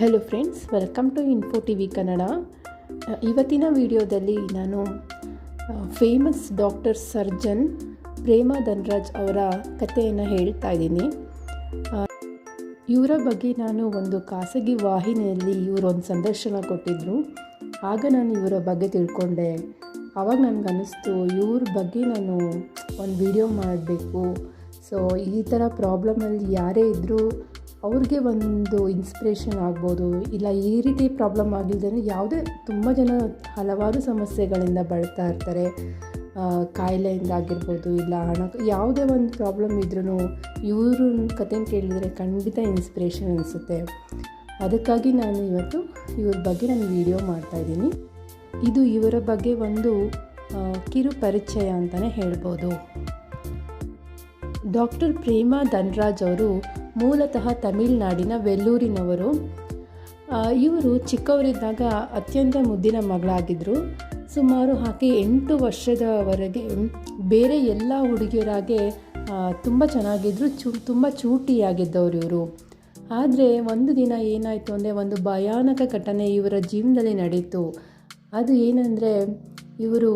Hello friends welcome to info T V Kannada ಇವತ್ತಿನ ವಿಡಿಯೋದಲ್ಲಿ ನಾನು famous doctor surgeon Prema Dhanraj ಅವರ ಕಥೆಯನ್ನು ಹೇಳ್ತಾ ಇದ್ದೀನಿ. ಇವರ ಬಗ್ಗೆ ನಾನು ಒಂದು ಖಾಸಗಿ ವಾಹಿನಿಯಲ್ಲಿ ಇವರು ಒಂದು ಸಂದರ್ಶನ ಕೊಟ್ಟಿದ್ದರು ಆಗ ನಾನು ಇವರ ಬಗ್ಗೆ ತಿಳ್ಕೊಂಡೆ. ಆವಾಗ ನನಗೆ ಅನ್ನಿಸ್ತು ಇವ್ರ ಬಗ್ಗೆ ನಾನು ಒಂದು ವಿಡಿಯೋ ಮಾಡಬೇಕು. ಸೊ ಈ ಥರ ಪ್ರಾಬ್ಲಮಲ್ಲಿ ಯಾರೇ ಇದ್ದರೂ ಅವ್ರಿಗೆ ಒಂದು ಇನ್ಸ್ಪಿರೇಷನ್ ಆಗ್ಬೋದು. ಇಲ್ಲ, ಈ ರೀತಿ ಪ್ರಾಬ್ಲಮ್ ಆಗಿಲ್ಲದೇ ಯಾವುದೇ ತುಂಬ ಜನ ಹಲವಾರು ಸಮಸ್ಯೆಗಳಿಂದ ಬಳಲ್ತಾ ಇರ್ತಾರೆ. ಕಾಯಿಲೆಯಿಂದ ಆಗಿರ್ಬೋದು, ಇಲ್ಲ ಹಣ, ಯಾವುದೇ ಒಂದು ಪ್ರಾಬ್ಲಮ್ ಇದ್ರೂ ಇವ್ರ ಕತೆ ಕೇಳಿದರೆ ಖಂಡಿತ ಇನ್ಸ್ಪಿರೇಷನ್ ಅನಿಸುತ್ತೆ. ಅದಕ್ಕಾಗಿ ನಾನು ಇವತ್ತು ಇವ್ರ ಬಗ್ಗೆ ನಾನು ವಿಡಿಯೋ ಮಾಡ್ತಾಯಿದ್ದೀನಿ ಇದು ಇವರ ಬಗ್ಗೆ ಒಂದು ಕಿರು ಪರಿಚಯ ಅಂತಲೇ ಹೇಳ್ಬೋದು. ಡಾಕ್ಟರ್ ಪ್ರೇಮಾ ಧನ್ರಾಜ್ ಅವರು ಮೂಲತಃ ತಮಿಳುನಾಡಿನ ವೆಲ್ಲೂರಿನವರು. ಇವರು ಚಿಕ್ಕವರಿದ್ದಾಗ ಅತ್ಯಂತ ಮುದ್ದಿನ ಮಗಳಾಗಿದ್ದರು ಸುಮಾರು ಹಾಕಿ ಎಂಟು ವರ್ಷದವರೆಗೆ ಬೇರೆ ಎಲ್ಲ ಹುಡುಗಿಯರಾಗೆ ತುಂಬ ಚೆನ್ನಾಗಿದ್ದರು ಚೂ, ತುಂಬ ಚೂಟಿಯಾಗಿದ್ದವರು ಇವರು. ಆದರೆ ಒಂದು ದಿನ ಏನಾಯಿತು ಅಂದರೆ ಒಂದು ಭಯಾನಕ ಘಟನೆ ಇವರ ಜೀವನದಲ್ಲಿ ನಡೀತು. ಅದು ಏನಂದರೆ ಇವರು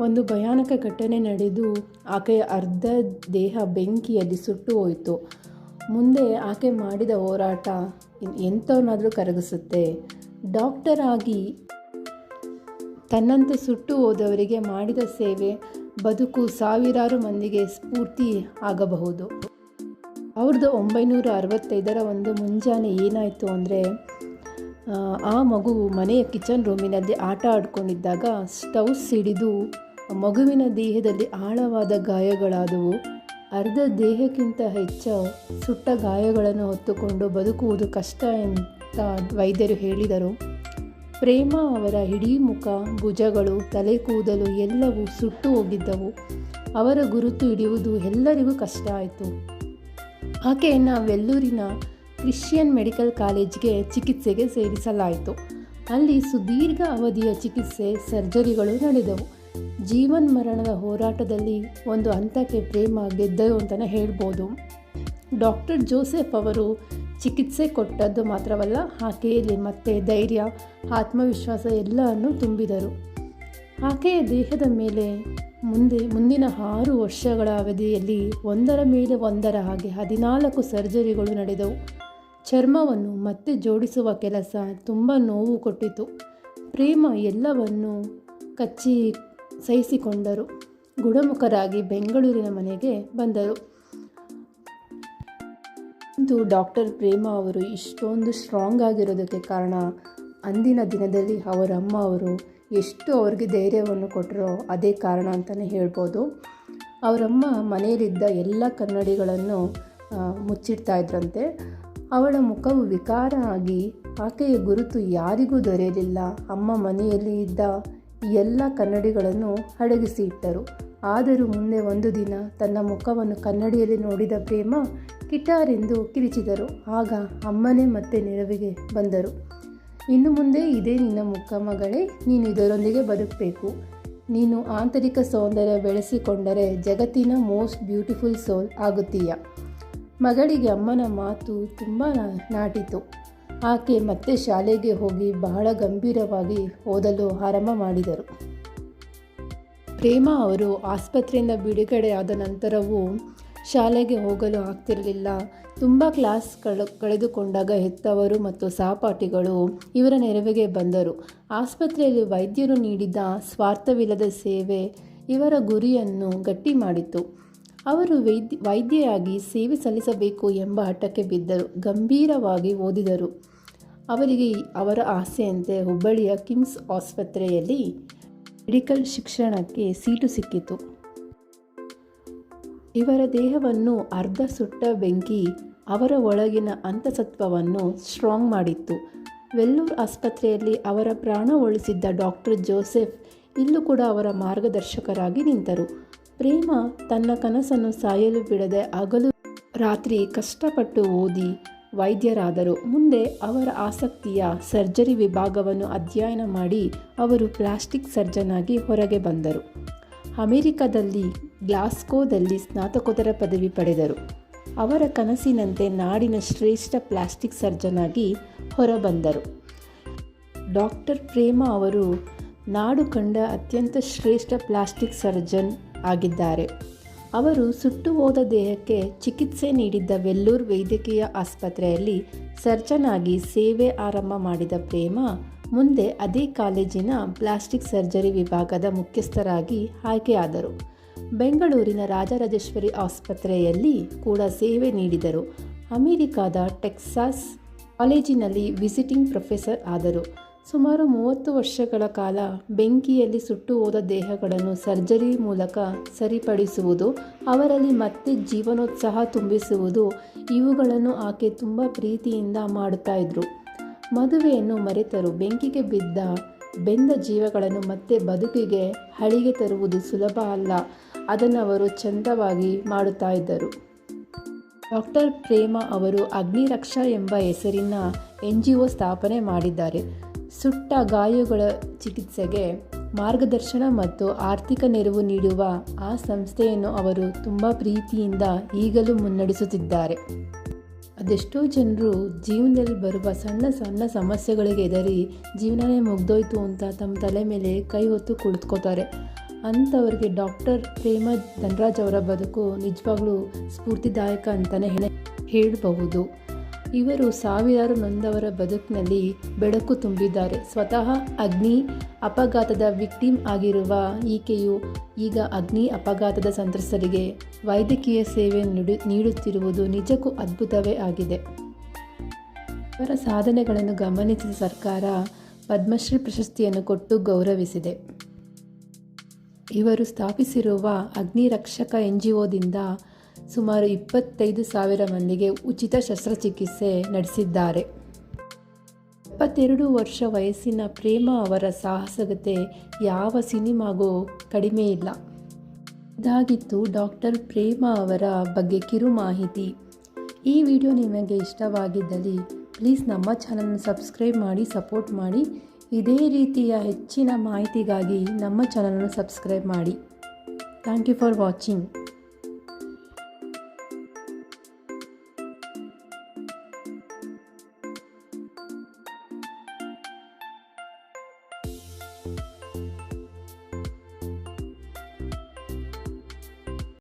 ಒಂದು ಭಯಾನಕ ಘಟನೆ ನಡೆದು ಆಕೆಯ ಅರ್ಧ ದೇಹ ಬೆಂಕಿಯಲ್ಲಿ ಸುಟ್ಟು ಹೋಯಿತು. ಮುಂದೆ ಆಕೆ ಮಾಡಿದ ಹೋರಾಟ ಎಂಥವನ್ನಾದರೂ ಕರಗಿಸುತ್ತೆ. ಡಾಕ್ಟರ್ ಆಗಿ ತನ್ನಂತೆ ಸುಟ್ಟು ಹೋದವರಿಗೆ ಮಾಡಿದ ಸೇವೆ ಬದುಕು ಸಾವಿರಾರು ಮಂದಿಗೆ ಸ್ಫೂರ್ತಿ ಆಗಬಹುದು. ಅವ್ರದ್ದು ಒಂಬೈನೂರ ಅರವತ್ತೈದರ ಒಂದು ಮುಂಜಾನೆ ಏನಾಯಿತು ಅಂದರೆ, ಆ ಮಗು ಮನೆಯ ಕಿಚನ್ ರೂಮಿನಲ್ಲಿ ಆಟ ಆಡ್ಕೊಂಡಿದ್ದಾಗ ಸ್ಟವ್ ಸಿಡಿದು ಮಗುವಿನ ದೇಹದಲ್ಲಿ ಆಳವಾದ ಗಾಯಗಳಾದವು. ಅರ್ಧ ದೇಹಕ್ಕಿಂತ ಹೆಚ್ಚು ಸುಟ್ಟ ಗಾಯಗಳನ್ನು ಹೊತ್ತುಕೊಂಡು ಬದುಕುವುದು ಕಷ್ಟ ಅಂತ ವೈದ್ಯರು ಹೇಳಿದರು. ಪ್ರೇಮ ಅವರ ಇಡೀ ಮುಖ, ಭುಜಗಳು, ತಲೆ ಕೂದಲು ಎಲ್ಲವೂ ಸುಟ್ಟು ಹೋಗಿದ್ದವು. ಅವರ ಗುರುತು ಹಿಡಿಯುವುದು ಎಲ್ಲರಿಗೂ ಕಷ್ಟ ಆಯಿತು. ಆಕೆಯನ್ನು ವೆಲ್ಲೂರಿನ ಕ್ರಿಶ್ಚಿಯನ್ ಮೆಡಿಕಲ್ ಕಾಲೇಜ್ಗೆ ಚಿಕಿತ್ಸೆಗೆ ಸೇರಿಸಲಾಯಿತು. ಅಲ್ಲಿ ಸುದೀರ್ಘ ಅವಧಿಯ ಚಿಕಿತ್ಸೆ, ಸರ್ಜರಿಗಳು ನಡೆದವು. ಜೀವನ್ ಮರಣದ ಹೋರಾಟದಲ್ಲಿ ಒಂದು ಹಂತಕ್ಕೆ ಪ್ರೇಮ ಗೆದ್ದರು ಅಂತಲೇ ಹೇಳ್ಬೋದು. ಡಾಕ್ಟರ್ ಜೋಸೆಫ್ ಅವರು ಚಿಕಿತ್ಸೆ ಕೊಟ್ಟದ್ದು ಮಾತ್ರವಲ್ಲ, ಆಕೆಯಲ್ಲಿ ಮತ್ತೆ ಧೈರ್ಯ, ಆತ್ಮವಿಶ್ವಾಸ ಎಲ್ಲವನ್ನು ತುಂಬಿದರು. ಆಕೆಯ ದೇಹದ ಮೇಲೆ ಮುಂದೆ, ಮುಂದಿನ ಆರು ವರ್ಷಗಳ ಅವಧಿಯಲ್ಲಿ ಒಂದರ ಮೇಲೆ ಒಂದರ ಹಾಗೆ ಹದಿನಾಲ್ಕು ಸರ್ಜರಿಗಳು ನಡೆದವು. ಚರ್ಮವನ್ನು ಮತ್ತೆ ಜೋಡಿಸುವ ಕೆಲಸ ತುಂಬ ನೋವು ಕೊಟ್ಟಿತು. ಪ್ರೇಮ ಎಲ್ಲವನ್ನು ಕಚ್ಚಿ ಸಹಿಸಿಕೊಂಡರು. ಗುಣಮುಖರಾಗಿ ಬೆಂಗಳೂರಿನ ಮನೆಗೆ ಬಂದರು. ಇಂದು ಡಾಕ್ಟರ್ ಪ್ರೇಮ ಅವರು ಇಷ್ಟೊಂದು ಸ್ಟ್ರಾಂಗ್ ಆಗಿರೋದಕ್ಕೆ ಕಾರಣ ಅಂದಿನ ದಿನದಲ್ಲಿ ಅವರ ಅಮ್ಮ ಅವರು ಎಷ್ಟು ಅವ್ರಿಗೆ ಧೈರ್ಯವನ್ನು ಕೊಟ್ಟರೋ ಅದೇ ಕಾರಣ ಅಂತಲೇ ಹೇಳ್ಬೋದು. ಅವರಮ್ಮ ಮನೆಯಲ್ಲಿದ್ದ ಎಲ್ಲ ಕನ್ನಡಿಗಳನ್ನು ಮುಚ್ಚಿಡ್ತಾ ಇದ್ರಂತೆ. ಅವಳ ಮುಖವು ವಿಕಾರ ಆಗಿ ಆಕೆಯ ಗುರುತು ಯಾರಿಗೂ ದೊರೆಯಲಿಲ್ಲ. ಅಮ್ಮ ಮನೆಯಲ್ಲಿ ಇದ್ದ ಎಲ್ಲ ಕನ್ನಡಿಗಳನ್ನು ಅಡಗಿಸಿ ಇಟ್ಟರು. ಆದರೂ ಮುಂದೆ ಒಂದು ದಿನ ತನ್ನ ಮುಖವನ್ನು ಕನ್ನಡಿಯಲ್ಲಿ ನೋಡಿದ ಪ್ರೇಮ ಕಿಟಾರೆಂದು ಕಿರಿಚಿದರು. ಆಗ ಅಮ್ಮನೇ ಮತ್ತೆ ನೆರವಿಗೆ ಬಂದರು. ಇನ್ನು ಮುಂದೆ ಇದೇ ನಿನ್ನ ಮುಖ ಮಗಳೇ, ನೀನು ಇದರೊಂದಿಗೆ ಬದುಕಬೇಕು. ನೀನು ಆಂತರಿಕ ಸೌಂದರ್ಯ ಬೆಳೆಸಿಕೊಂಡರೆ ಜಗತ್ತಿನ ಮೋಸ್ಟ್ ಬ್ಯೂಟಿಫುಲ್ ಸೋಲ್ ಆಗುತ್ತೀಯ. ಮಗಳಿಗೆ ಅಮ್ಮನ ಮಾತು ತುಂಬ ನಾಟಿತು. ಆಕೆ ಮತ್ತೆ ಶಾಲೆಗೆ ಹೋಗಿ ಬಹಳ ಗಂಭೀರವಾಗಿ ಓದಲು ಆರಂಭ ಮಾಡಿದರು. ಪ್ರೇಮ ಅವರು ಆಸ್ಪತ್ರೆಯಿಂದ ಬಿಡುಗಡೆಯಾದ ನಂತರವೂ ಶಾಲೆಗೆ ಹೋಗಲು ಆಗ್ತಿರಲಿಲ್ಲ. ತುಂಬ ಕ್ಲಾಸ್ ಕಳೆ, ಕಳೆದುಕೊಂಡಾಗ ಹೆತ್ತವರು ಮತ್ತು ಸಹಪಾಠಿಗಳು ಇವರ ನೆರವಿಗೆ ಬಂದರು. ಆಸ್ಪತ್ರೆಯಲ್ಲಿ ವೈದ್ಯರು ನೀಡಿದ ಸ್ವಾರ್ಥವಿಲ್ಲದ ಸೇವೆ ಇವರ ಗುರಿಯನ್ನು ಗಟ್ಟಿ ಮಾಡಿತು ಅವರು ವೈದ್ಯ, ವೈದ್ಯೆಯಾಗಿ ಸೇವೆ ಸಲ್ಲಿಸಬೇಕು ಎಂಬ ಹಠಕ್ಕೆ ಬಿದ್ದರು. ಗಂಭೀರವಾಗಿ ಓದಿದರು. ಅವರಿಗೆ ಅವರ ಆಸೆಯಂತೆ ಹುಬ್ಬಳ್ಳಿಯ ಕಿಮ್ಸ್ ಆಸ್ಪತ್ರೆಯಲ್ಲಿ ಮೆಡಿಕಲ್ ಶಿಕ್ಷಣಕ್ಕೆ ಸೀಟು ಸಿಕ್ಕಿತು. ಇವರ ದೇಹವನ್ನು ಅರ್ಧ ಸುಟ್ಟ ಬೆಂಕಿ ಅವರ ಒಳಗಿನ ಅಂತಸತ್ವವನ್ನು ಸ್ಟ್ರಾಂಗ್ ಮಾಡಿತ್ತು. ವೆಲ್ಲೂರ್ ಆಸ್ಪತ್ರೆಯಲ್ಲಿ ಅವರ ಪ್ರಾಣ ಉಳಿಸಿದ್ದ ಡಾಕ್ಟರ್ ಜೋಸೆಫ್ ಇಲ್ಲೂ ಕೂಡ ಅವರ ಮಾರ್ಗದರ್ಶಕರಾಗಿ ನಿಂತರು. ಪ್ರೇಮ ತನ್ನ ಕನಸನ್ನು ಸಾಯಲು ಬಿಡದೆ ಹಗಲು ರಾತ್ರಿ ಕಷ್ಟಪಟ್ಟು ಓದಿ ವೈದ್ಯರಾದರು. ಮುಂದೆ ಅವರ ಆಸಕ್ತಿಯ ಸರ್ಜರಿ ವಿಭಾಗವನ್ನು ಅಧ್ಯಯನ ಮಾಡಿ ಅವರು ಪ್ಲಾಸ್ಟಿಕ್ ಸರ್ಜನ್ ಆಗಿ ಹೊರಗೆ ಬಂದರು. ಅಮೆರಿಕದಲ್ಲಿ ಗ್ಲಾಸ್ಕೋದಲ್ಲಿ ಸ್ನಾತಕೋತ್ತರ ಪದವಿ ಪಡೆದರು. ಅವರ ಕನಸಿನಂತೆ ನಾಡಿನ ಶ್ರೇಷ್ಠ ಪ್ಲಾಸ್ಟಿಕ್ ಸರ್ಜನ್ ಆಗಿ ಹೊರಬಂದರು. ಡಾಕ್ಟರ್ ಪ್ರೇಮ ಅವರು ನಾಡು ಕಂಡ ಅತ್ಯಂತ ಶ್ರೇಷ್ಠ ಪ್ಲಾಸ್ಟಿಕ್ ಸರ್ಜನ್ ಆಗಿದ್ದಾರೆ. ಅವರು ಸುಟ್ಟು ಹೋದ ದೇಹಕ್ಕೆ ಚಿಕಿತ್ಸೆ ನೀಡಿದ್ದ ವೆಲ್ಲೂರ್ ವೈದ್ಯಕೀಯ ಆಸ್ಪತ್ರೆಯಲ್ಲಿ ಸರ್ಜನ್ ಆಗಿ ಸೇವೆ ಆರಂಭ ಮಾಡಿದ ಪ್ರೇಮ, ಮುಂದೆ ಅದೇ ಕಾಲೇಜಿನ ಪ್ಲಾಸ್ಟಿಕ್ ಸರ್ಜರಿ ವಿಭಾಗದ ಮುಖ್ಯಸ್ಥರಾಗಿ ಆಯ್ಕೆಯಾದರು. ಬೆಂಗಳೂರಿನ ರಾಜರಾಜೇಶ್ವರಿ ಆಸ್ಪತ್ರೆಯಲ್ಲಿ ಕೂಡ ಸೇವೆ ನೀಡಿದರು. ಅಮೆರಿಕಾದ ಟೆಕ್ಸಾಸ್ ಕಾಲೇಜಿನಲ್ಲಿ ವಿಸಿಟಿಂಗ್ ಪ್ರೊಫೆಸರ್ ಆದರು. ಸುಮಾರು ಮೂವತ್ತು ವರ್ಷಗಳ ಕಾಲ ಬೆಂಕಿಯಲ್ಲಿ ಸುಟ್ಟು ಹೋದ ದೇಹಗಳನ್ನು ಸರ್ಜರಿ ಮೂಲಕ ಸರಿಪಡಿಸುವುದು, ಅವರಲ್ಲಿ ಮತ್ತೆ ಜೀವನೋತ್ಸಾಹ ತುಂಬಿಸುವುದು ಇವುಗಳನ್ನು ಆಕೆ ತುಂಬ ಪ್ರೀತಿಯಿಂದ ಮಾಡುತ್ತಾ ಇದ್ರು. ಮದುವೆಯನ್ನು ಮರೆತರು, ಬೆಂಕಿಗೆ ಬಿದ್ದ, ಬೆಂದ ಜೀವಗಳನ್ನು ಮತ್ತೆ ಬದುಕಿಗೆ ಹಳಿಗೆ ತರುವುದು ಸುಲಭ ಅಲ್ಲ, ಅದನ್ನು ಅವರು ಚಂದವಾಗಿ ಮಾಡುತ್ತಾ ಇದ್ದರು. ಡಾಕ್ಟರ್ ಪ್ರೇಮ ಅವರು ಅಗ್ನಿರಕ್ಷಾ ಎಂಬ ಹೆಸರಿನ ಎನ್ ಜಿ ಒ ಸ್ಥಾಪನೆ ಮಾಡಿದ್ದಾರೆ. ಸುಟ್ಟ ಗಾಯಗಳ ಚಿಕಿತ್ಸೆಗೆ ಮಾರ್ಗದರ್ಶನ ಮತ್ತು ಆರ್ಥಿಕ ನೆರವು ನೀಡುವ ಆ ಸಂಸ್ಥೆಯನ್ನು ಅವರು ತುಂಬ ಪ್ರೀತಿಯಿಂದ ಈಗಲೂ ಮುನ್ನಡೆಸುತ್ತಿದ್ದಾರೆ. ಅದೆಷ್ಟೋ ಜನರು ಜೀವನದಲ್ಲಿ ಬರುವ ಸಣ್ಣ ಸಣ್ಣ ಸಮಸ್ಯೆಗಳಿಗೆ ಎದರಿ ಜೀವನನೇ ಮುಗ್ದೋಯ್ತು ಅಂತ ತಮ್ಮ ತಲೆ ಮೇಲೆ ಕೈ ಹೊತ್ತು ಕುಳಿತುಕೋತಾರೆ ಅಂಥವ್ರಿಗೆ ಡಾಕ್ಟರ್ ಪ್ರೇಮ ಧನರಾಜ್ ಅವರ ಬದುಕು ನಿಜವಾಗ್ಲೂ ಸ್ಫೂರ್ತಿದಾಯಕ ಅಂತಲೇ ಹೇಳ, ಹೇಳಬಹುದು. ಇವರು ಸಾವಿರಾರು ನೊಂದವರ ಬದುಕಿನಲ್ಲಿ ಬೆಳಕು ತುಂಬಿದ್ದಾರೆ. ಸ್ವತಃ ಅಗ್ನಿ ಅಪಘಾತದ ವಿಕ್ಟಿಮ್ ಆಗಿರುವ ಈಕೆಯು ಈಗ ಅಗ್ನಿ ಅಪಘಾತದ ಸಂತ್ರಸ್ತರಿಗೆ ವೈದ್ಯಕೀಯ ಸೇವೆ ನೀಡು, ನೀಡುತ್ತಿರುವುದು ನಿಜಕ್ಕೂ ಅದ್ಭುತವೇ ಆಗಿದೆ. ಅವರ ಸಾಧನೆಗಳನ್ನು ಗಮನಿಸಿದ ಸರ್ಕಾರ ಪದ್ಮಶ್ರೀ ಪ್ರಶಸ್ತಿಯನ್ನು ಕೊಟ್ಟು ಗೌರವಿಸಿದೆ. ಇವರು ಸ್ಥಾಪಿಸಿರುವ ಅಗ್ನಿರಕ್ಷಕ ಎನ್ ಜಿ ಒದಿಂದ ಸುಮಾರು ಇಪ್ಪತ್ತೈದು ಸಾವಿರ ಮಂದಿಗೆ ಉಚಿತ ಶಸ್ತ್ರಚಿಕಿತ್ಸೆ ನಡೆಸಿದ್ದಾರೆ. ಇಪ್ಪತ್ತೆರಡು ವರ್ಷ ವಯಸ್ಸಿನ ಪ್ರೇಮ ಅವರ ಸಾಹಸಗತೆ ಯಾವ ಸಿನಿಮಾಗೂ ಕಡಿಮೆ ಇಲ್ಲ. ಇದಾಗಿತ್ತು ಡಾಕ್ಟರ್ ಪ್ರೇಮ ಅವರ ಬಗ್ಗೆ ಕಿರು ಮಾಹಿತಿ. ಈ ವಿಡಿಯೋ ನಿಮಗೆ ಇಷ್ಟವಾಗಿದ್ದಲ್ಲಿ ಪ್ಲೀಸ್ ನಮ್ಮ ಚಾನಲ್ನ ಸಬ್ಸ್ಕ್ರೈಬ್ ಮಾಡಿ, ಸಪೋರ್ಟ್ ಮಾಡಿ. ಇದೇ ರೀತಿಯ ಹೆಚ್ಚಿನ ಮಾಹಿತಿಗಾಗಿ ನಮ್ಮ ಚಾನಲನ್ನು ಸಬ್ಸ್ಕ್ರೈಬ್ ಮಾಡಿ. Thank you for watching.